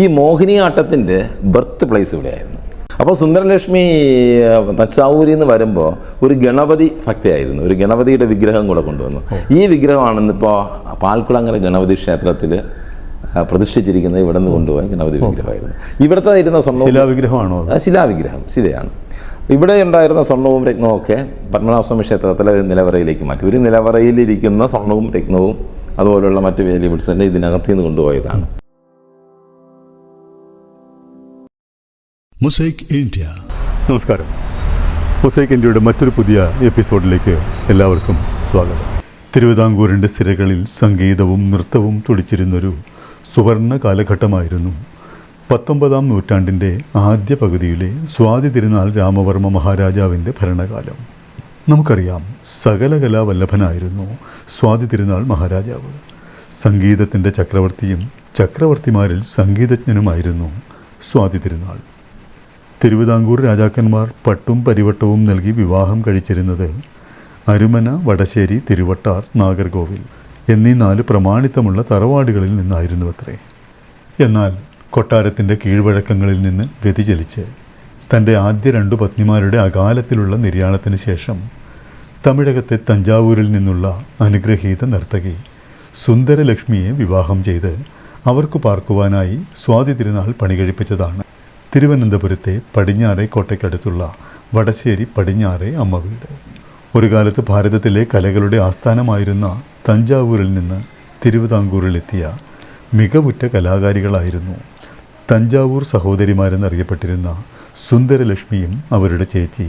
ഈ മോഹിനിയാട്ടത്തിന്റെ birth place ഇവിടെയായിരുന്നു. അപ്പോൾ സുന്ദരലക്ഷ്മി തച്ചാവൂരി എന്ന് വരുമ്പോൾ ഒരു ഗണപതി ഭക്തിയായിരുന്നു. ഒരു ഗണപതിയുടെ വിഗ്രഹം കൂടെ കൊണ്ടുവന്നു. ഈ വിഗ്രഹമാണെന്നിപ്പോൾ പാൽക്കുളങ്ങര ഗണപതി ക്ഷേത്രത്തിൽ പ്രതിഷ്ഠിച്ചിരിക്കുന്നത് ഇവിടെ നിന്ന് കൊണ്ടുപോയ ഗണപതി വിഗ്രഹമായിരുന്നു. ഇവിടുത്തെ ഇരുന്ന സ്വർണ ശിലാവിഗ്രഹമാണോ ശിലാവിഗ്രഹം ശിലയാണ്. ഇവിടെ ഉണ്ടായിരുന്ന സ്വർണവും രത്നവും ഒക്കെ പത്മനാഭസ്വാമി ക്ഷേത്രത്തിലെ ഒരു നിലവറയിലേക്ക് മാറ്റി. ഒരു നിലവറയിലിരിക്കുന്ന സ്വർണവും രത്നവും അതുപോലുള്ള മറ്റ് വേല്യുബിൾസ് തന്നെ ഇതിനകത്ത് നിന്ന് കൊണ്ടുപോയതാണ്. Mosaic India. നമസ്കാരം. മൊസൈക്ക് ഇന്ത്യയുടെ മറ്റൊരു പുതിയ എപ്പിസോഡിലേക്ക് എല്ലാവർക്കും സ്വാഗതം. തിരുവിതാംകൂറിന്റെ സിരകളിൽ സംഗീതവും നൃത്തവും തുടിച്ചിരുന്നൊരു സുവർണ കാലഘട്ടമായിരുന്നു. പത്തൊമ്പതാം നൂറ്റാണ്ടിന്റെ ആദ്യ പകുതിയിലെ സ്വാതി തിരുനാൾ രാമവർമ്മ മഹാരാജാവിന്റെ ഭരണകാലം. നമുക്കറിയാം സകല കലാവല്ലഭനായിരുന്നു സ്വാതി തിരുനാൾ മഹാരാജാവ്. സംഗീതത്തിന്റെ ചക്രവർത്തിയും ചക്രവർത്തിമാരിൽ സംഗീതജ്ഞനുമായിരുന്നു സ്വാതി തിരുനാൾ. തിരുവിതാംകൂർ രാജാക്കന്മാർ പട്ടും പരിവട്ടവും നൽകി വിവാഹം കഴിച്ചിരുന്നത് അരുമന വടശ്ശേരി തിരുവട്ടാർ നാഗർകോവിൽ എന്നീ നാല് പ്രമാണിത്തമുള്ള തറവാടുകളിൽ നിന്നായിരുന്നു അത്രേ എന്നാൽ കൊട്ടാരത്തിന്റെ കീഴ്വഴക്കങ്ങളിൽ നിന്ന് വ്യതിചലിച്ച് തന്റെ ആദ്യ രണ്ടു പത്നിമാരുടെ അകാലത്തിലുള്ള നിര്യാണത്തിന് ശേഷം തമിഴകത്തെ തഞ്ചാവൂരിൽ നിന്നുള്ള അനുഗ്രഹീത നർത്തകി സുന്ദരലക്ഷ്മിയെ വിവാഹം ചെയ്ത് അവർക്ക് പാർക്കുവാനായി സ്വാതി തിരുനാൾ പണികഴിപ്പിച്ചതാണ്. തിരുവനന്തപുരത്തെ പടിഞ്ഞാറെ കോട്ടയ്ക്കടുത്തുള്ള വടശ്ശേരി പടിഞ്ഞാറെ അമ്മ വീട്. ഒരു കാലത്ത് ഭാരതത്തിലെ കലകളുടെ ആസ്ഥാനമായിരുന്ന തഞ്ചാവൂരിൽ നിന്ന് തിരുവിതാംകൂറിലെത്തിയ മികവുറ്റ കലാകാരികളായിരുന്നു തഞ്ചാവൂർ സഹോദരിമാരെന്നറിയപ്പെട്ടിരുന്ന സുന്ദരലക്ഷ്മിയും അവരുടെ ചേച്ചി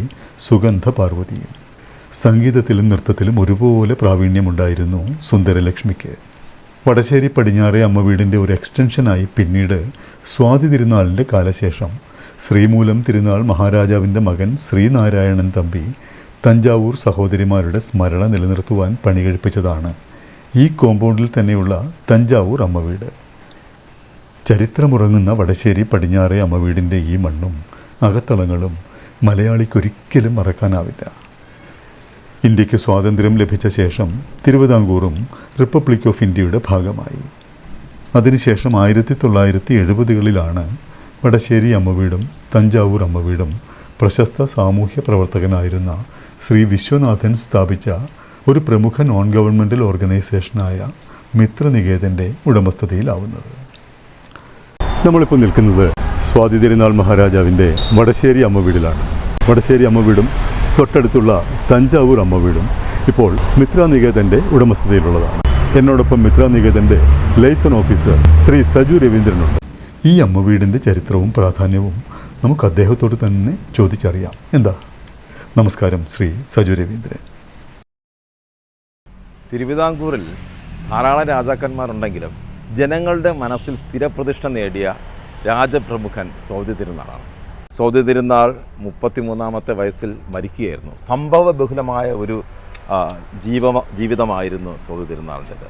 സുഗന്ധ പാർവതിയും സംഗീതത്തിലും നൃത്തത്തിലും ഒരുപോലെ പ്രാവീണ്യമുണ്ടായിരുന്നു സുന്ദരലക്ഷ്മിക്ക്. വടശ്ശേരി പടിഞ്ഞാറെ അമ്മ വീടിന്റെ ഒരു എക്സ്റ്റൻഷനായി പിന്നീട് സ്വാതി തിരുനാളിന്റെ കാലശേഷം. ശ്രീമൂലം തിരുനാൾ മഹാരാജാവിന്റെ മകൻ ശ്രീനാരായണൻ തമ്പി തഞ്ചാവൂർ സഹോദരിമാരുടെ സ്മരണ നിലനിർത്തുവാൻ പണികഴിപ്പിച്ചതാണ്. ഈ കോമ്പൗണ്ടിൽ തന്നെയുള്ള തഞ്ചാവൂർ അമ്മ വീട്. ചരിത്രമുറങ്ങുന്ന വടശ്ശേരി പടിഞ്ഞാറെ അമ്മ വീടിന്റെ ഈ മണ്ണും അകത്തളങ്ങളും മലയാളിക്കൊരിക്കലും മറക്കാനാവില്ല. ഇന്ത്യയ്ക്ക് സ്വാതന്ത്ര്യം ലഭിച്ച ശേഷം തിരുവിതാംകൂറും റിപ്പബ്ലിക് ഓഫ് ഇന്ത്യയുടെ ഭാഗമായി. അതിനുശേഷം ആയിരത്തി തൊള്ളായിരത്തി എഴുപതുകളിലാണ് വടശ്ശേരി അമ്മവീടും തഞ്ചാവൂർ അമ്മവീടും പ്രശസ്ത സാമൂഹ്യ പ്രവർത്തകനായിരുന്ന ശ്രീ വിശ്വനാഥൻ സ്ഥാപിച്ച ഒരു പ്രമുഖ നോൺ ഗവൺമെന്റൽ ഓർഗനൈസേഷനായ മിത്രനികേതന്റെ ഉടമസ്ഥതയിലാവുന്നത്. നമ്മളിപ്പോൾ നിൽക്കുന്നത് സ്വാതി തിരുനാൾ മഹാരാജാവിന്റെ വടശ്ശേരി അമ്മവീടിലാണ്. വടശ്ശേരി അമ്മ വീടും തൊട്ടടുത്തുള്ള തഞ്ചാവൂർ അമ്മ വീടും ഇപ്പോൾ മിത്ര നികേതന്റെ ഉടമസ്ഥതയിലുള്ളതാണ്. എന്നോടൊപ്പം മിത്ര നികേതന്റെ ലൈസൺ ഓഫീസർ ശ്രീ സജു രവീന്ദ്രനുണ്ട്. ഈ അമ്മ വീടിന്റെ ചരിത്രവും പ്രാധാന്യവും നമുക്ക് അദ്ദേഹത്തോട് തന്നെ ചോദിച്ചറിയാം. എന്താ? നമസ്കാരം ശ്രീ സജു രവീന്ദ്രൻ. തിരുവിതാംകൂറിൽ ധാരാളം രാജാക്കന്മാരുണ്ടെങ്കിലും ജനങ്ങളുടെ മനസ്സിൽ സ്ഥിരപ്രതിഷ്ഠ നേടിയ രാജപ്രമുഖൻ സൗദി തിരുനാളാണ്. സൗദി തിരുനാൾ മുപ്പത്തിമൂന്നാമത്തെ വയസ്സിൽ മരിക്കുകയായിരുന്നു. സംഭവ ബഹുലമായ ഒരു ജീവ ജീവിതമായിരുന്നു സൗദി തിരുനാളിന്റെത്.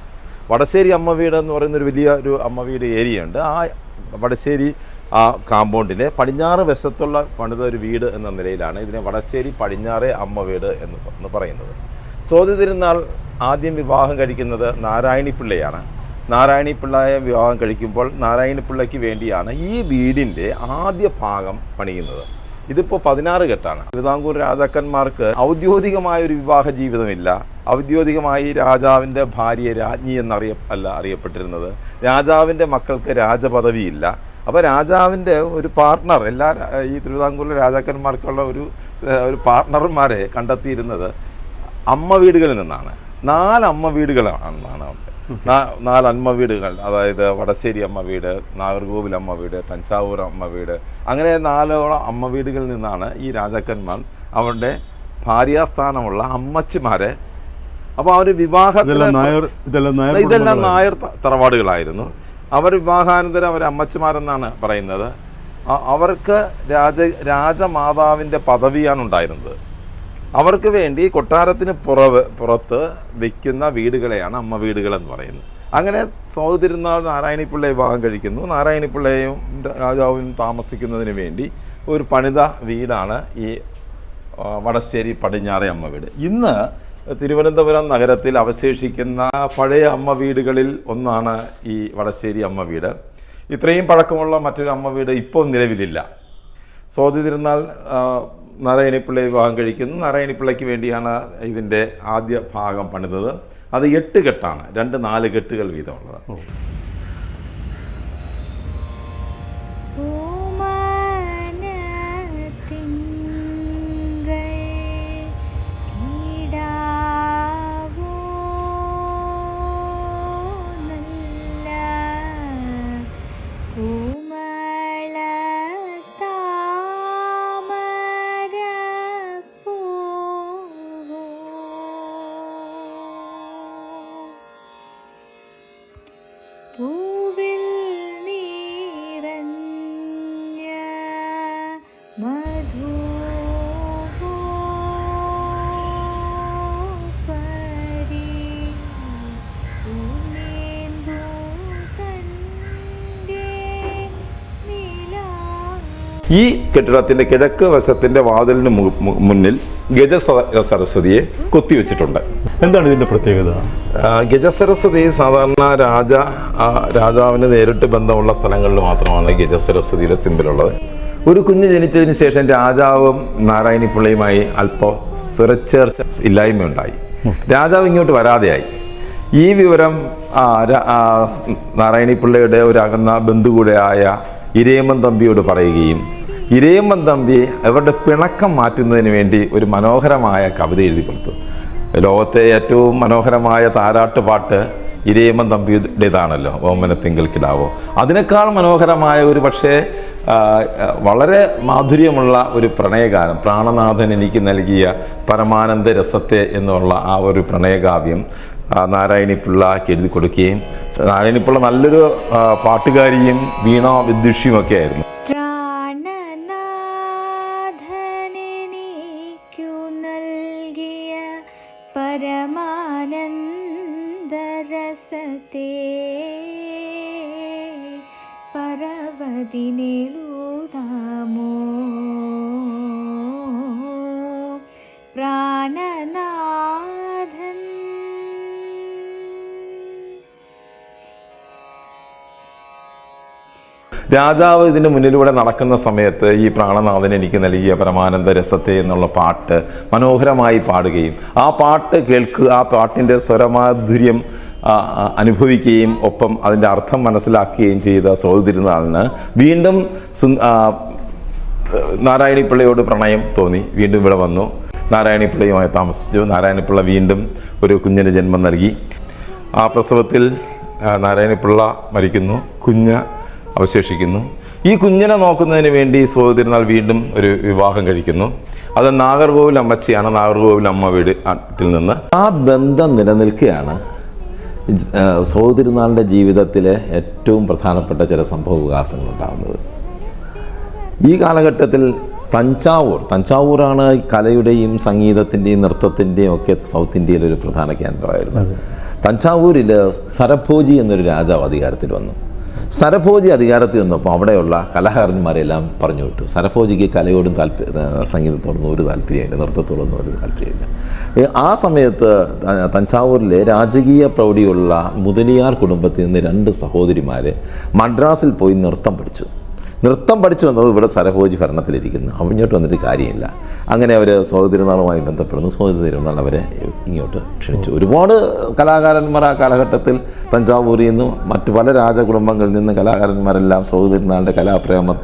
വടശ്ശേരി അമ്മ വീട് എന്ന് പറയുന്ന ഒരു വലിയ ഒരു അമ്മ വീട് ഏരിയ ഉണ്ട് ആ വടശ്ശേരി ആ കാമ്പൗണ്ടിലെ പടിഞ്ഞാറ് വശത്തുള്ള പണിത ഒരു വീട് എന്ന നിലയിലാണ് ഇതിനെ വടശ്ശേരി പടിഞ്ഞാറെ അമ്മ വീട് എന്ന് പറയുന്നത്. സോതി തിരുനാൾ ആദ്യം വിവാഹം കഴിക്കുന്നത് നാരായണി പിള്ളയാണ് നാരായണി പിള്ളയെ വിവാഹം കഴിക്കുമ്പോൾ നാരായണി പിള്ളയ്ക്ക് വേണ്ടിയാണ് ഈ വീടിന്റെ ആദ്യ ഭാഗം പണിയുന്നത്. ഇതിപ്പോൾ പതിനാറ് കെട്ടാണ് തിരുവിതാംകൂർ രാജാക്കന്മാർക്ക് ഔദ്യോഗികമായ ഒരു വിവാഹ ജീവിതമില്ല. ഔദ്യോഗികമായി രാജാവിന്റെ ഭാര്യ രാജ്ഞി എന്നറിയ അല്ല അറിയപ്പെട്ടിരുന്നത്. രാജാവിന്റെ മക്കൾക്ക് രാജപദവിയില്ല. അപ്പോൾ രാജാവിന്റെ ഒരു പാർട്ണർ എല്ലാ ഈ തിരുവിതാംകൂറിലെ രാജാക്കന്മാർക്കുള്ള ഒരു ഒരു പാർട്ണർമാരെ കണ്ടെത്തിയിരുന്നത് അമ്മ വീടുകളിൽ നിന്നാണ്. നാല് അമ്മ വീടുകളാണെന്നാണ് നാല് അമ്മ വീടുകൾ അതായത് വടശ്ശേരി അമ്മ വീട് നാഗർകോവിൽ അമ്മ വീട് തഞ്ചാവൂർ അമ്മ വീട് അങ്ങനെ നാലോളം അമ്മ വീടുകളിൽ നിന്നാണ് ഈ രാജാക്കന്മാർ അവരുടെ ഭാര്യാസ്ഥാനമുള്ള അമ്മച്ചിമാരെ അപ്പോൾ അവർ വിവാഹ ഇതെല്ലാം നായർ തറവാടുകളായിരുന്നു. അവർ വിവാഹാനന്തരം അവർ അമ്മച്ചിമാരെന്നാണ് പറയുന്നത്. അവർക്ക് രാജ രാജമാതാവിന്റെ പദവിയാണ് ഉണ്ടായിരുന്നത്. അവർക്ക് വേണ്ടി കൊട്ടാരത്തിന് പുറവ് പുറത്ത് വയ്ക്കുന്ന വീടുകളെയാണ് അമ്മ വീടുകളെന്ന് പറയുന്നത്. അങ്ങനെ സഹോദരിനാൾ നാരായണിപ്പിള്ളയെ വിവാഹം കഴിക്കുന്നു. നാരായണിപ്പിള്ളയും രാജാവും താമസിക്കുന്നതിന് വേണ്ടി ഒരു പണിത വീടാണ് ഈ വടശ്ശേരി പടിഞ്ഞാറെ അമ്മ വീട്. ഇന്ന് തിരുവനന്തപുരം നഗരത്തിൽ അവശേഷിക്കുന്ന പഴയ അമ്മ വീടുകളിൽ ഒന്നാണ് ഈ വടശ്ശേരി അമ്മ വീട്. ഇത്രയും പഴക്കമുള്ള മറ്റൊരു അമ്മ വീട് ഇപ്പോൾ നിലവിലില്ല. സ്വാതി തിരുനാൾ ആ, നാരായണിപ്പിള്ളയെ വിവാഹം കഴിക്കുന്നു. നാരായണിപ്പിള്ളയ്ക്ക് വേണ്ടിയാണ് ഇതിന്റെ ആദ്യ ഭാഗം പണിതത്. അത് എട്ട് കെട്ടാണ്. രണ്ട് നാല് കെട്ടുകൾ വീതമുള്ളത്. ഈ കെട്ടിടത്തിന്റെ കിഴക്ക് വശത്തിന്റെ വാതിലിന് മുന്നിൽ ഗജ സരസ്വതിയെ കൊത്തിവെച്ചിട്ടുണ്ട്. എന്താണ് ഇതിന്റെ പ്രത്യേകത? ഗജ സരസ്വതി സാധാരണ രാജ രാജാവിന് നേരിട്ട് ബന്ധമുള്ള സ്ഥലങ്ങളിൽ മാത്രമാണ് ഗജ സരസ്വതിയുടെ സിമ്പിളുള്ളത് ഒരു കുഞ്ഞ് ജനിച്ചതിന് ശേഷം രാജാവും നാരായണിപ്പിള്ളയുമായി അല്പം സ്വരച്ചേർച്ച ഇല്ലായ്മയുണ്ടായി. രാജാവ് ഇങ്ങോട്ട് വരാതെയായി. ഈ വിവരം നാരായണിപ്പിള്ളയുടെ ഒരു അകന്ന ബന്ധു കൂടെയായ ഇരയമ്മൻ തമ്പിയോട് പറയുകയും ഇരയമ്മൻ തമ്പി അവരുടെ പിണക്കം മാറ്റുന്നതിന് വേണ്ടി ഒരു മനോഹരമായ കവിത എഴുതി കൊടുത്തു. ലോകത്തെ ഏറ്റവും മനോഹരമായ താരാട്ട് പാട്ട് ഇരയമ്മൻ തമ്പിയുടേതാണല്ലോ ഓമന തിങ്കൾ കിടാവോ. അതിനേക്കാൾ മനോഹരമായ ഒരു പക്ഷേ വളരെ മാധുര്യമുള്ള ഒരു പ്രണയകാലം പ്രാണനാഥൻ എനിക്ക് നൽകിയ പരമാനന്ദ രസത്തെ എന്നുള്ള ആ ഒരു പ്രണയകാവ്യം നാരായണിപ്പിള്ളക്ക് എഴുതി കൊടുക്കുകയും നാരായണിപ്പിള്ള നല്ലൊരു പാട്ടുകാരിയും വീണ വിദ്യുഷിയും ഒക്കെ ആയിരുന്നു. രാജാവ് ഇതിന് മുന്നിലൂടെ നടക്കുന്ന സമയത്ത് ഈ പ്രാണനാഥൻ എനിക്ക് നൽകിയ പരമാനന്ദ രസത്തെ എന്നുള്ള പാട്ട് മനോഹരമായി പാടുകയും ആ പാട്ട് കേൾക്കുക ആ പാട്ടിന്റെ സ്വരമാധുര്യം അനുഭവിക്കുകയും ഒപ്പം അതിന്റെ അർത്ഥം മനസ്സിലാക്കുകയും ചെയ്ത സോതിരുന്നാളിന് വീണ്ടും നാരായണിപ്പിള്ളയോട് പ്രണയം തോന്നി. വീണ്ടും ഇവിടെ വന്നു. നാരായണിപ്പിള്ളയുമായി താമസിച്ചു. നാരായണിപ്പിള്ള വീണ്ടും ഒരു കുഞ്ഞിന് ജന്മം നൽകി. ആ പ്രസവത്തിൽ നാരായണിപ്പിള്ള മരിക്കുന്നു. കുഞ്ഞ് അവശേഷിക്കുന്നു. ഈ കുഞ്ഞിനെ നോക്കുന്നതിന് വേണ്ടി സോതിരുന്നാൾ വീണ്ടും ഒരു വിവാഹം കഴിക്കുന്നു. അത് നാഗർകോവിൽ അമ്മച്ചിയാണ്. നാഗർകോവിൽ അമ്മ വീട് വീട്ടിൽ നിന്ന്. ആ ബന്ധം നിലനിൽക്കുകയാണ്. സോതിരുന്നാളിന്റെ ജീവിതത്തിലെ ഏറ്റവും പ്രധാനപ്പെട്ട ചില സംഭവ വികാസങ്ങൾ ഉണ്ടാകുന്നത് ഈ കാലഘട്ടത്തിൽ തഞ്ചാവൂർ തഞ്ചാവൂരാണ് കലയുടെയും സംഗീതത്തിന്റെയും നൃത്തത്തിന്റെയും ഒക്കെ സൗത്ത് ഇന്ത്യയിലൊരു പ്രധാന കേന്ദ്രമായിരുന്നു തഞ്ചാവൂരിൽ സരഭോജി എന്നൊരു രാജാവ് അധികാരത്തിൽ വന്നു. സരഭോജി അധികാരത്തിൽ നിന്നപ്പോൾ അവിടെയുള്ള കലാകാരന്മാരെല്ലാം പറഞ്ഞു വിട്ടു. സരഭോജിക്ക് കലയോടും താല്പര്യ സംഗീതത്തോടൊന്നും ഒരു താല്പര്യമില്ല നൃത്തത്തോടൊന്നും ഒരു താല്പര്യമില്ല. ആ സമയത്ത് തഞ്ചാവൂരിലെ രാജകീയ പ്രൗഢിയുള്ള മുതലിയാർ കുടുംബത്തിൽ നിന്ന് രണ്ട് സഹോദരിമാർ മദ്രാസിൽ പോയി നൃത്തം പഠിച്ചു. നൃത്തം പഠിച്ചു വന്നത് ഇവിടെ സരഭോജി ഭരണത്തിലിരിക്കുന്നു. അവൻ ഇങ്ങോട്ട് വന്നിട്ട് കാര്യമില്ല. അങ്ങനെ അവർ സ്വാതന്ത്ര്യനാളുമായി ബന്ധപ്പെടുന്നു. സ്വാതന്ത്ര്യനാൾ അവരെ ഇങ്ങോട്ട് ക്ഷണിച്ചു. ഒരുപാട് കലാകാരന്മാർ ആ കാലഘട്ടത്തിൽ തഞ്ചാവൂരിൽ നിന്നും മറ്റു പല രാജകുടുംബങ്ങളിൽ നിന്ന് കലാകാരന്മാരെല്ലാം സ്വാതന്ത്ര്യനാളിന്റെ കലാപ്രേമ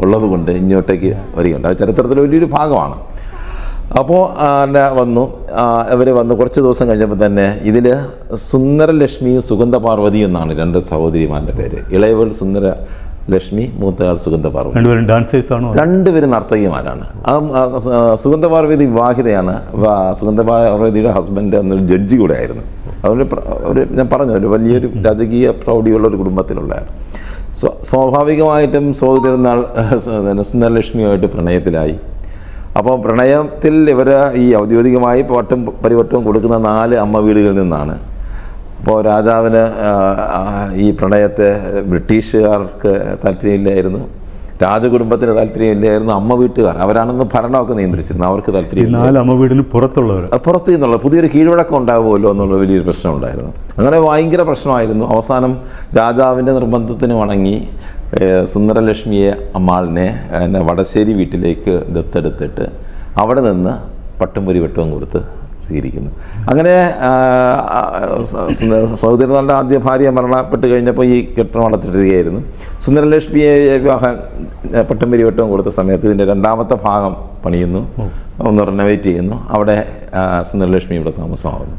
ഉള്ളതുകൊണ്ട് ഇങ്ങോട്ടേക്ക് വരികയുണ്ട്. അത് ചരിത്രത്തിൽ വലിയൊരു ഭാഗമാണ്. അപ്പോൾ വന്നു. ഇവർ വന്ന് കുറച്ച് ദിവസം കഴിഞ്ഞപ്പോൾ തന്നെ ഇതിൽ സുന്ദരലക്ഷ്മിയും സുഗന്ധ പാർവതിയും എന്നാണ് രണ്ട് സഹോദരിമാരുടെ പേര്. ഇളയവൾ സുന്ദര ലക്ഷ്മി മൂത്തയാൾ സുഗന്ധ പാർവതി. രണ്ടുപേരും ഡാൻസേഴ്സ് ആണോ? രണ്ടുപേരും നർത്തകിമാരാണ്. സുഗന്ധ പാർവതി വിവാഹിതയാണ്. സുഗന്ധപാർവതിയുടെ സുഗന്ധ പാർവതിയുടെ ഹസ്ബൻഡ് അന്നൊരു ജഡ്ജി കൂടെ ആയിരുന്നു. അതുകൊണ്ട് ഒരു ഞാൻ പറഞ്ഞു ഒരു വലിയൊരു രാജകീയ പ്രൗഢിയുള്ള ഒരു കുടുംബത്തിലുള്ളതാണ് സ്വ- സ്വാഭാവികമായിട്ടും സോദരനാൾ സുന്ദരലക്ഷ്മിയുമായിട്ട് പ്രണയത്തിലായി. അപ്പോൾ പ്രണയത്തിൽ ഇവർ ഈ ഔദ്യോഗികമായി പട്ടും പരിവട്ടവും കൊടുക്കുന്ന നാല് അമ്മ വീടുകളിൽ നിന്നാണ്. അപ്പോൾ രാജാവിന് ഈ പ്രണയത്തെ ബ്രിട്ടീഷുകാർക്ക് താല്പര്യമില്ലായിരുന്നു. രാജകുടുംബത്തിന് താല്പര്യമില്ലായിരുന്നു അമ്മ വീട്ടുകാർ. അവരാണെന്ന് ഭരണമൊക്കെ നിയന്ത്രിച്ചിരുന്നു. അവർക്ക് താല്പര്യം നാല് അമ്മ വീടിന് പുറത്തുള്ളവർ പുറത്ത് നിന്നുള്ള പുതിയൊരു കീഴ്വഴക്കം ഉണ്ടാകുമല്ലോ എന്നുള്ള വലിയൊരു പ്രശ്നം ഉണ്ടായിരുന്നു അങ്ങനെ ഭയങ്കര പ്രശ്നമായിരുന്നു. അവസാനം രാജാവിന്റെ നിർബന്ധത്തിന് വണങ്ങി സുന്ദരലക്ഷ്മിയെ അമ്മാളിനെ എന്നെ വടശ്ശേരി വീട്ടിലേക്ക് ദത്തെടുത്തിട്ട് അവിടെ നിന്ന് പട്ടും പൊരി വെട്ടവും കൊടുത്ത് സ്വീകരിക്കുന്നു. അങ്ങനെ സൗദരിനാളിന്റെ ആദ്യ ഭാര്യ മരണപ്പെട്ട് കഴിഞ്ഞപ്പോൾ ഈ കെട്ടിടം അടച്ചിട്ടിരിക്കുകയായിരുന്നു. സുന്ദരലക്ഷ്മിയെ വിവാഹം പട്ടംപരി വെട്ടവും കൊടുത്ത സമയത്ത് ഇതിന്റെ രണ്ടാമത്തെ ഭാഗം പണിയുന്നു. ഒന്ന് റിനോവേറ്റ് ചെയ്യുന്നു. അവിടെ സുന്ദരലക്ഷ്മി ഇവിടെ താമസമാകുന്നു.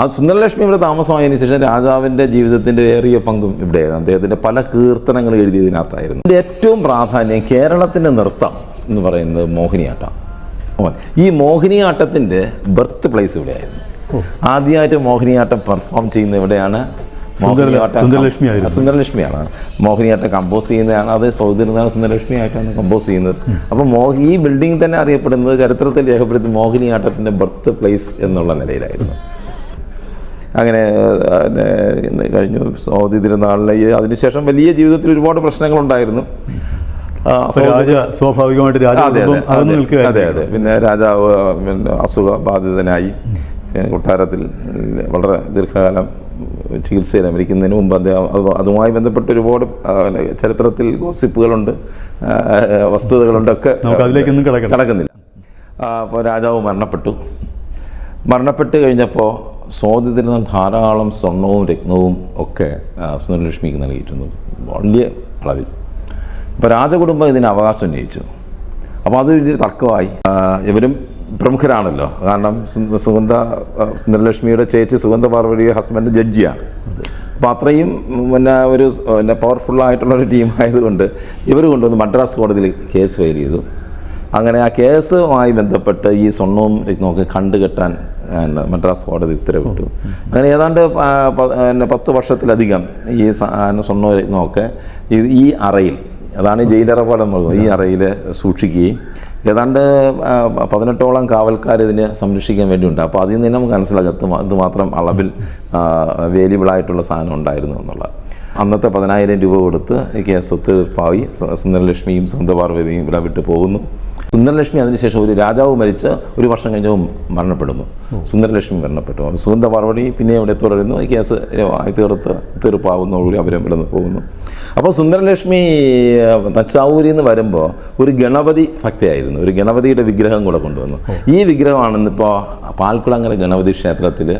ആ സുന്ദരലക്ഷ്മി ഇവിടെ താമസമായതിനു ശേഷം രാജാവിന്റെ ജീവിതത്തിന്റെ ഏറിയ പങ്കും ഇവിടെയായിരുന്നു. അദ്ദേഹത്തിന്റെ പല കീർത്തനങ്ങൾ എഴുതിയതിനകത്തായിരുന്നു. ഇതിന്റെ ഏറ്റവും പ്രാധാന്യം കേരളത്തിന്റെ നൃത്തം എന്ന് പറയുന്നത് മോഹിനിയാട്ടം. ഓ, ഈ മോഹിനിയാട്ടത്തിന്റെ ബർത്ത് പ്ലേസ് ഇവിടെയായിരുന്നു. ആദ്യമായിട്ട് മോഹിനിയാട്ടം പെർഫോം ചെയ്യുന്ന ഇവിടെയാണ്. സുന്ദരലക്ഷ്മിയാണ്. മോഹിനിയാട്ടം കമ്പോസ് ചെയ്യുന്നതാണ്. അത് സുന്ദരലക്ഷ്മി ആയിട്ടാണ് കമ്പോസ് ചെയ്യുന്നത്. അപ്പോൾ മോഹി ഈ ബിൽഡിംഗ് തന്നെ അറിയപ്പെടുന്നത് ചരിത്രത്തിൽ രേഖപ്പെടുത്തി മോഹിനിയാട്ടത്തിന്റെ ബർത്ത് പ്ലേസ് എന്നുള്ള നിലയിലായിരുന്നു. അങ്ങനെ കഴിഞ്ഞു. സൗദി തിരുനാളിലെ അതിനുശേഷം വലിയ ജീവിതത്തിൽ ഒരുപാട് പ്രശ്നങ്ങളുണ്ടായിരുന്നു. രാജ സ്വാഭാവികമായിട്ട് അതെ, അതെ, അതെ, പിന്നെ രാജാവ് പിന്നെ അസുഖ ബാധിതനായി. കൊട്ടാരത്തിൽ വളരെ ദീർഘകാലം ചികിത്സയിൽ അമരിക്കുന്നതിന് മുമ്പ് അദ്ദേഹം അതുമായി ബന്ധപ്പെട്ട് ഒരുപാട് ചരിത്രത്തിൽ ഗോസിപ്പുകളുണ്ട് വസ്തുതകളുണ്ടൊക്കെ വസ്തുതകളുണ്ട് ഒക്കെ നമുക്ക് അതിലേക്കൊന്നും. കിടക്കുന്നില്ല. അപ്പോൾ രാജാവ് മരണപ്പെട്ടു. മരണപ്പെട്ട് കഴിഞ്ഞപ്പോൾ സ്വാതിരുന്ന ധാരാളം സ്വർണവും രത്നവും ഒക്കെ സുന്ദരലക്ഷ്മിക്ക് നൽകിയിട്ടുണ്ട്. വലിയ അളവിൽ. അപ്പോൾ രാജകുടുംബം ഇതിന് അവകാശം ഉന്നയിച്ചു. അപ്പോൾ അത് വലിയൊരു തർക്കമായി. ഇവരും പ്രമുഖരാണല്ലോ. കാരണം സുഗന്ധ സുന്ദരലക്ഷ്മിയുടെ ചേച്ചി സുഗന്ധ പാർവതിയുടെ ഹസ്ബൻഡ് ജഡ്ജിയാണ്. അപ്പോൾ അത്രയും പിന്നെ ഒരു പിന്നെ പവർഫുള്ളായിട്ടുള്ള ഒരു ടീമായതുകൊണ്ട് ഇവർ കൊണ്ടുവന്ന് മദ്രാസ് കോടതിയിൽ കേസ് ഫയൽ ചെയ്തു. അങ്ങനെ ആ കേസുമായി ബന്ധപ്പെട്ട് ഈ സ്വർണവും നോക്കി കണ്ടുകെട്ടാൻ മദ്രാസ് കോടതി ഉത്തരവിട്ടു. അങ്ങനെ ഏതാണ്ട് പത്ത് വർഷത്തിലധികം ഈ സ്വർണവും ഈ- ഈ അറയിൽ അതാണ് ഈ ജയിലറ പോലെ നമ്മൾ പറയുന്നത്. ഈ അറയിൽ സൂക്ഷിക്കുകയും ഏതാണ്ട് പതിനെട്ടോളം കാവൽക്കാർ ഇതിനെ സംരക്ഷിക്കാൻ വേണ്ടിയുണ്ട് അപ്പോൾ അതിൽ നിന്ന് നമുക്ക് മനസ്സിലാക്കാം ഇത് മാത്രം അളവിൽ വേരിയബിളായിട്ടുള്ള സാധനം ഉണ്ടായിരുന്നു എന്നുള്ളത് അന്നത്തെ പതിനായിരം രൂപ കൊടുത്ത് എനിക്ക് കേസ് ഒത്തുതീർപ്പായി സു- സുന്ദരലക്ഷ്മിയും സുന്ദരപാർവതിയും ഇവിടെ വിട്ടു പോകുന്നു. സുന്ദരലക്ഷ്മി അതിനുശേഷം ഒരു രാജാവ് മരിച്ച് ഒരു വർഷം കഴിഞ്ഞവും മരണപ്പെടുന്നു. സുന്ദരലക്ഷ്മി മരണപ്പെട്ടു. അപ്പോൾ സുഗന്ധപാർവതി പിന്നെ അവിടെ തുടരുന്നു. ഈ കേസ് ആയി തീർത്ത് തീർപ്പാവുന്നതോടുകൂടി അവരും ഇവിടെ നിന്ന് പോകുന്നു. അപ്പോൾ സുന്ദരലക്ഷ്മി തച്ചാവൂരിൽ നിന്ന് വരുമ്പോൾ ഒരു ഗണപതി ഭക്തയായിരുന്നു. ഒരു ഗണപതിയുടെ വിഗ്രഹം കൂടെ കൊണ്ടുവന്നു. ഈ വിഗ്രഹമാണ് ഇന്നിപ്പോൾ പാൽക്കുളങ്ങര ഗണപതി ക്ഷേത്രത്തിൽ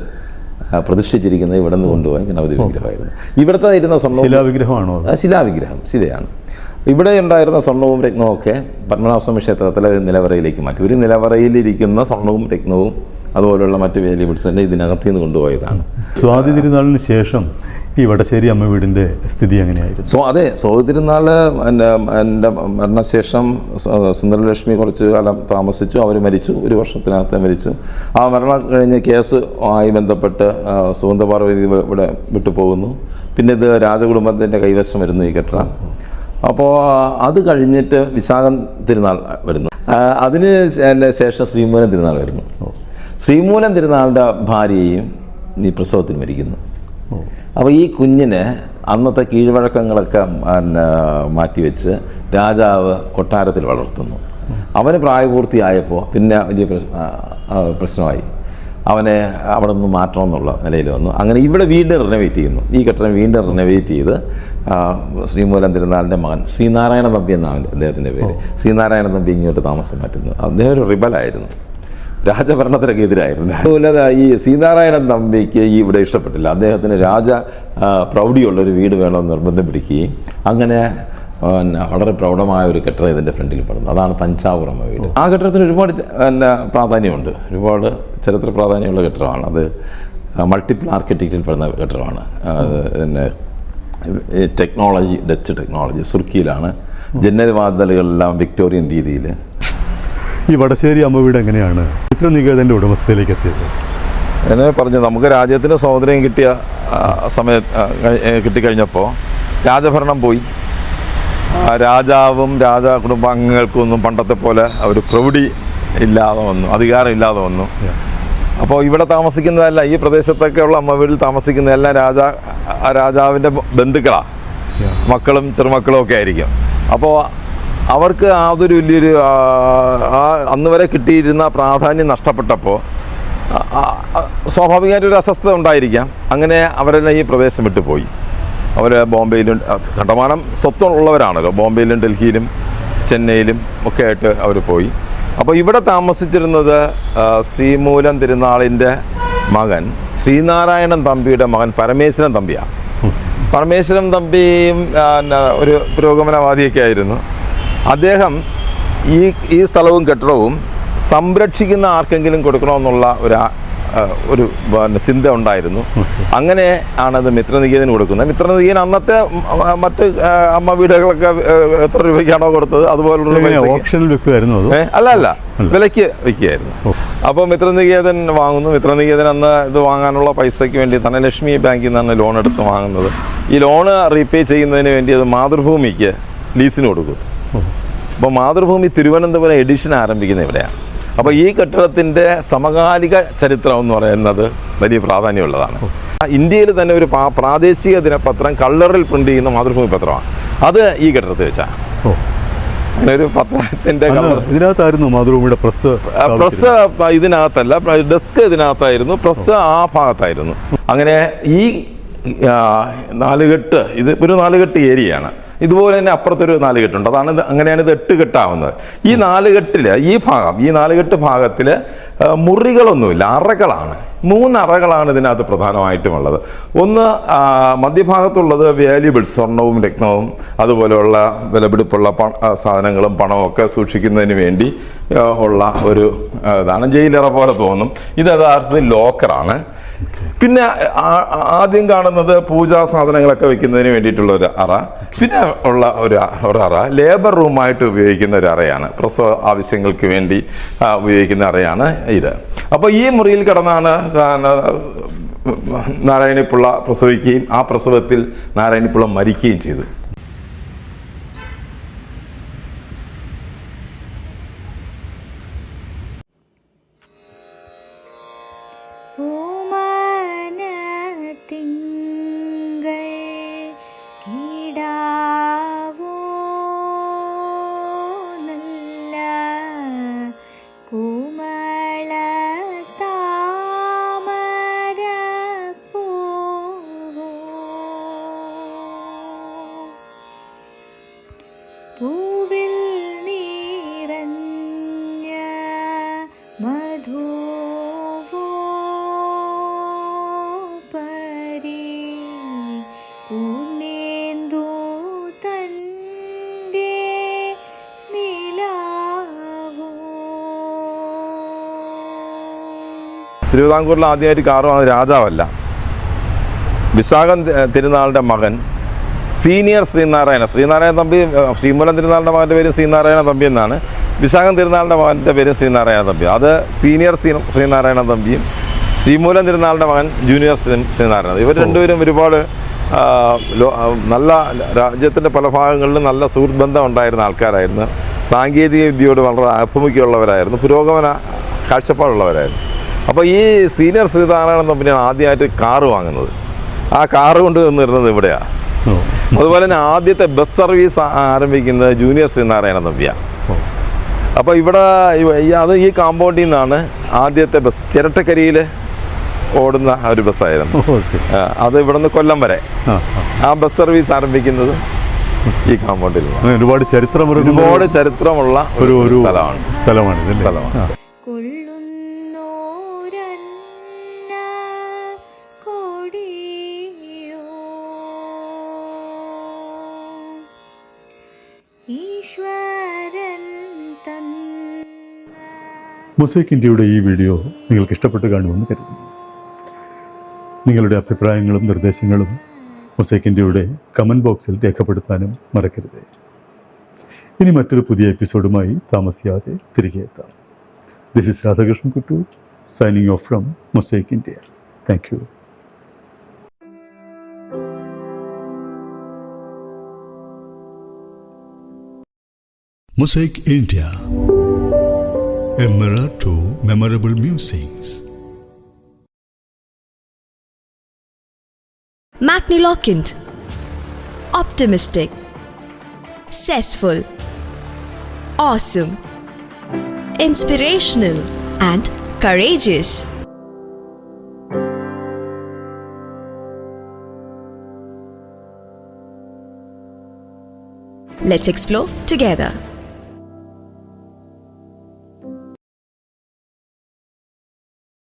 പ്രതിഷ്ഠിച്ചിരിക്കുന്നത് ഇവിടെ നിന്ന് കൊണ്ടുപോയ ഗണപതി വിഗ്രഹമായിരുന്നു. ഇവിടുത്തെ ഇരുന്ന സ്വർണ ശിലാവിഗ്രഹമാണോ ശിലാവിഗ്രഹം ശിലയാണ്. ഇവിടെ ഉണ്ടായിരുന്ന സ്വർണവും രത്നവും ഒക്കെ പത്മനാഭസ്വാമി ക്ഷേത്രത്തിലെ ഒരു നിലവറയിലേക്ക് മാറ്റി. ഒരു നിലവറയിലിരിക്കുന്ന സ്വർണവും രത്നവും അതുപോലുള്ള മറ്റ് തന്നെ ഇതിനകത്ത് നിന്ന് കൊണ്ടുപോയതാണ്. സ്വാതി തിരുനാളിന് ശേഷം ഈ വടശ്ശേരി അമ്മ വീടിന്റെ സ്ഥിതി എങ്ങനെയായിരുന്നു? സോ അതെ സഹോദരിനാൾ എന്റെ എന്റെ മരണശേഷം സുന്ദരലക്ഷ്മി കുറച്ച് കാലം താമസിച്ചു. അവർ മരിച്ചു ഒരു വർഷത്തിനകത്ത് മരിച്ചു. ആ മരണം കഴിഞ്ഞ് കേസ് ആയി ബന്ധപ്പെട്ട് സുഗന്ധപാർവതി ഇവിടെ വിട്ടുപോകുന്നു പിന്നെ ഇത് രാജകുടുംബത്തിന്റെ കൈവശം വരുന്നു ഈ കെട്ടിടം. അപ്പോൾ അത് കഴിഞ്ഞിട്ട് വിശാഖം തിരുനാൾ വരുന്നു. അതിന് ശേഷം ശ്രീമൂലം തിരുനാൾ വരുന്നു. ശ്രീമൂലം തിരുനാളിന്റെ ഭാര്യയും ഈ പ്രസവത്തിൽ മരിക്കുന്നു. അപ്പോൾ ഈ കുഞ്ഞിന് അന്നത്തെ കീഴ്വഴക്കങ്ങളൊക്കെ പിന്നെ മാറ്റിവെച്ച് രാജാവ് കൊട്ടാരത്തിൽ വളർത്തുന്നു. അവന് പ്രായപൂർത്തിയായപ്പോൾ പിന്നെ വലിയ പ്രശ്നമായി. അവനെ അവിടെ നിന്ന് മാറ്റണം എന്നുള്ള നിലയിൽ വന്നു. അങ്ങനെ ഇവിടെ വീണ്ടും റിനോവേറ്റ് ചെയ്യുന്നു. ഈ കെട്ടിടം വീണ്ടും റിനോവേറ്റ് ചെയ്ത് ശ്രീമൂലം തിരുനാളിന്റെ മകൻ ശ്രീനാരായണ തമ്പി എന്നാണ് അദ്ദേഹത്തിന്റെ പേര്. ശ്രീനാരായണ തമ്പി ഇങ്ങോട്ട് താമസം മാറ്റുന്നു. അദ്ദേഹം ഒരു റിബലായിരുന്നു രാജഭരണത്തിനൊക്കെ എതിരായിരുന്നു അതുപോലെ ഈ ശ്രീനാരായണൻ തമ്പിക്ക് ഈ ഇവിടെ ഇഷ്ടപ്പെട്ടില്ല. അദ്ദേഹത്തിന് രാജ പ്രൗഢിയുള്ള ഒരു വീട് വേണമെന്ന് നിർബന്ധം പിടിക്കുകയും അങ്ങനെ പിന്നെ വളരെ പ്രൗഢമായ ഒരു കെട്ടിടം ഇതിന്റെ ഫ്രണ്ടിൽ പെടുന്നു അതാണ് തഞ്ചാവൂർ അമ്മ വീട്. ആ കെട്ടിടത്തിന് ഒരുപാട് പിന്നെ പ്രാധാന്യമുണ്ട്. ഒരുപാട് ചരിത്ര പ്രാധാന്യമുള്ള കെട്ടിടമാണ്. അത് മൾട്ടിപ്പിൾ ആർക്കിടെക്റ്റിൽ പെടുന്ന കെട്ടിടമാണ്. പിന്നെ ടെക്നോളജി ഡച്ച് ടെക്നോളജി സുർക്കിയിലാണ്. ജനൽ വാതിലുകളെല്ലാം വിക്ടോറിയൻ രീതിയിൽ ഈ വടശ്ശേരി അമ്മ വീട് എങ്ങനെയാണ്? നികേതന്റെ ഉടമസ്ഥയിലേക്ക് എത്തിയത്. എന്നെ പറഞ്ഞു നമുക്ക് രാജ്യത്തിന് സ്വാതന്ത്ര്യം കിട്ടിയ സമയത്ത് സമയ കിട്ടിക്കഴിഞ്ഞപ്പോൾ രാജഭരണം പോയി. രാജാവും രാജ കുടുംബാംഗങ്ങൾക്കും ഒന്നും പണ്ടത്തെ പോലെ ഒരു പ്രൗഢി ഇല്ലാതെ വന്നു അധികാരം ഇല്ലാതെ വന്നു. അപ്പോൾ ഇവിടെ താമസിക്കുന്നതല്ല ഈ പ്രദേശത്തൊക്കെയുള്ള അമ്മ വീട്ടിൽ താമസിക്കുന്നതെല്ലാം രാജാ ആ രാജാവിന്റെ ബന്ധുക്കളാണ് മക്കളും ചെറുമക്കളും ഒക്കെ ആയിരിക്കും. അപ്പോൾ അവർക്ക് അതൊരു വലിയൊരു ആ, അന്ന് വരെ കിട്ടിയിരുന്ന പ്രാധാന്യം നഷ്ടപ്പെട്ടപ്പോൾ സ്വാഭാവികമായിട്ട് ഒരു അസ്വസ്ഥത ഉണ്ടായിരിക്കാം. അങ്ങനെ അവരെല്ലാം ഈ പ്രദേശം വിട്ടു പോയി. അവർ ബോംബെയിലും കണ്ടമാനം സ്വത്തുള്ളവരാണല്ലോ. ബോംബെയിലും ഡൽഹിയിലും ചെന്നൈയിലും ഒക്കെ ആയിട്ട് അവർ പോയി. അപ്പോൾ ഇവിടെ താമസിച്ചിരുന്നത് ശ്രീമൂലം തിരുനാളിന്റെ മകൻ ശ്രീനാരായണൻ തമ്പിയുടെ മകൻ പരമേശ്വരൻ തമ്പിയാണ്. പരമേശ്വരൻ തമ്പിയും ഒരു പുരോഗമനവാദിയൊക്കെ ആയിരുന്നു. അദ്ദേഹം ഈ ഈ സ്ഥലവും കെട്ടിടവും സംരക്ഷിക്കുന്ന ആർക്കെങ്കിലും കൊടുക്കണമെന്നുള്ള ഒരു ഒരു ചിന്ത ഉണ്ടായിരുന്നു. അങ്ങനെ ആണത് മിത്രനികേതന് കൊടുക്കുന്നത്. മിത്രനികേതൻ അന്നത്തെ മറ്റ് അമ്മ വീടുകളൊക്കെ എത്ര രൂപയ്ക്കാണോ കൊടുത്തത്? അതുപോലുള്ള ഓപ്ഷനിൽ വെക്കുമായിരുന്നു അല്ല അല്ല. വിലയ്ക്ക് വിൽക്കുകയായിരുന്നു അപ്പോൾ മിത്രനികേതൻ വാങ്ങുന്നു. മിത്രനികേതൻ അന്ന് ഇത് വാങ്ങാനുള്ള പൈസയ്ക്ക് വേണ്ടി തന്നെ ലക്ഷ്മി ബാങ്കിൽ നിന്നാണ് ലോൺ എടുത്ത് വാങ്ങുന്നത്. ഈ ലോണ് റീപേ ചെയ്യുന്നതിന് വേണ്ടി അത് മാതൃഭൂമിക്ക് ലീസിന് കൊടുക്കും. അപ്പോൾ മാതൃഭൂമി തിരുവനന്തപുരം എഡിഷൻ ആരംഭിക്കുന്ന ഇവിടെയാണ്. അപ്പോൾ ഈ കെട്ടിടത്തിന്റെ സമകാലിക ചരിത്രം എന്ന് പറയുന്നത് വലിയ പ്രാധാന്യമുള്ളതാണ്. ഇന്ത്യയിൽ തന്നെ ഒരു പാ- പ്രാദേശിക ദിനപത്രം കള്ളറിൽ പ്രിന്റ് ചെയ്യുന്ന മാതൃഭൂമി പത്രമാണ്. അത് ഈ കെട്ടിടത്തിൽ വെച്ചാണ്. അങ്ങനെ ഒരു കളർ ഇതിനകത്തായിരുന്നു മാതൃഭൂമിയുടെ പ്രസ് പ്രസ് ഇതിനകത്തല്ല ഡെസ്ക് ഇതിനകത്തായിരുന്നു പ്രസ് ആ ഭാഗത്തായിരുന്നു. അങ്ങനെ ഈ നാലുകെട്ട് ഇത് ഒരു നാലുകെട്ട് ഏരിയയാണ്. ഇതുപോലെ തന്നെ അപ്പുറത്തൊരു നാലുകെട്ടുണ്ട് അതാണ് ഇത് അങ്ങനെയാണ് ഇത് എട്ട് കെട്ടാവുന്നത്. ഈ നാലുകെട്ടിൽ ഈ ഭാഗം ഈ നാലുകെട്ട് ഭാഗത്തിൽ മുറികളൊന്നുമില്ല അറകളാണ്. മൂന്നറകളാണ് ഇതിനകത്ത് പ്രധാനമായിട്ടും ഉള്ളത്. ഒന്ന് മധ്യഭാഗത്തുള്ളത് വാല്യുബിൾസ് സ്വർണവും രത്നവും അതുപോലെയുള്ള വിലപിടിപ്പുള്ള പ സാധനങ്ങളും പണമൊക്കെ ഒക്കെ സൂക്ഷിക്കുന്നതിന് വേണ്ടി ഉള്ള ഒരു ഇതാണ്. ജയിലറ പോലെ തോന്നും. ഇത് യഥാർത്ഥത്തിൽ ലോക്കറാണ്. പിന്നെ ആദ്യം കാണുന്നത് പൂജാ സാധനങ്ങളൊക്കെ വെക്കുന്നതിന് വേണ്ടിയിട്ടുള്ള ഒരു അറ. പിന്നെ ഉള്ള ഒരു ഒരു അറ. ലേബർ റൂമായിട്ട് ഉപയോഗിക്കുന്ന ഒരു അറയാണ്. പ്രസവ ആവശ്യങ്ങൾക്ക് വേണ്ടി ഉപയോഗിക്കുന്ന അറയാണ് ഇത്. അപ്പോൾ ഈ മുറിയിൽ കിടന്നാണ് നാരായണിപ്പിള്ള പ്രസവിക്കുകയും ആ പ്രസവത്തിൽ നാരായണിപ്പുള്ള മരിക്കുകയും ചെയ്തു. നിലാവോ? തിരുവിതാംകൂറിൽ ആദ്യമായിട്ട് കാറ് രാജാവല്ല. വിശാഖൻ തിരുനാളിന്റെ മകൻ സീനിയർ ശ്രീനാരായണ ശ്രീനാരായണ തമ്പി ശ്രീമൂലം തിരുനാളിന്റെ മകന്റെ പേര് ശ്രീനാരായണ തമ്പി എന്നാണ്. വിശാഖം തിരുനാളിന്റെ മകന്റെ പേര് ശ്രീനാരായണ തമ്പി അത് സീനിയർ ശ്രീ ശ്രീനാരായണ തമ്പിയും ശ്രീമൂലം തിരുനാളിന്റെ മകൻ ജൂനിയർ ശ്രീ ശ്രീനാരായണ ഇവർ രണ്ടുപേരും ഒരുപാട് നല്ല രാജ്യത്തിന്റെ പല ഭാഗങ്ങളിലും നല്ല സുഹൃത്ത് ബന്ധം ഉണ്ടായിരുന്ന ആൾക്കാരായിരുന്നു. സാങ്കേതിക വിദ്യയോട് വളരെ ആഭിമുഖ്യമുള്ളവരായിരുന്നു. പുരോഗമന കാഴ്ചപ്പാടുള്ളവരായിരുന്നു. അപ്പോൾ ഈ സീനിയർ ശ്രീനാരായണ തമ്പിയാണ് ആദ്യമായിട്ട് കാറ് വാങ്ങുന്നത്. ആ കാറ് കൊണ്ട് നിന്നിരുന്നത് ഇവിടെയാണ് അതുപോലെ തന്നെ ആദ്യത്തെ ബസ് സർവീസ് ആരംഭിക്കുന്നത് ജൂനിയർ ശ്രീനാരായണ തമ്പിയാണ് അപ്പോൾ ഇവിടെ അത് ഈ കാമ്പൗണ്ടിൽ നിന്നാണ് ആദ്യത്തെ ബസ് ചിരട്ടക്കരിയിൽ ഓടുന്ന ഒരു ബസ്സായിരുന്നു അത് ഇവിടുന്ന് കൊല്ലം വരെ. ആ ബസ് സർവീസ് ആരംഭിക്കുന്നത് ഈ കാമ്പൗണ്ടിൽ ഒരുപാട് ചരിത്രം ഒരുപാട് ചരിത്രമുള്ള ഒരു ഒരു സ്ഥലമാണ്. സ്ഥലമാണ്. സ്ഥലമാണ്. മൊസൈക്ക് ഇന്ത്യയുടെ ഈ വീഡിയോ നിങ്ങൾക്ക് ഇഷ്ടപ്പെട്ട് കാണുമെന്ന് കരുതുന്നു. നിങ്ങളുടെ അഭിപ്രായങ്ങളും നിർദ്ദേശങ്ങളും മൊസൈക്ക് ഇന്ത്യയുടെ കമന്റ് ബോക്സിൽ രേഖപ്പെടുത്താനും മറക്കരുത്. ഇനി മറ്റൊരു പുതിയ എപ്പിസോഡുമായി താമസിയാതെ തിരികെ എത്താം. This is Radhakrishnan Kuttu signing off from Mosaic India thank you Mosaic India. A mirror to memorable musings. Magniloquent, optimistic, successful, awesome, inspirational, and courageous. Let's explore together.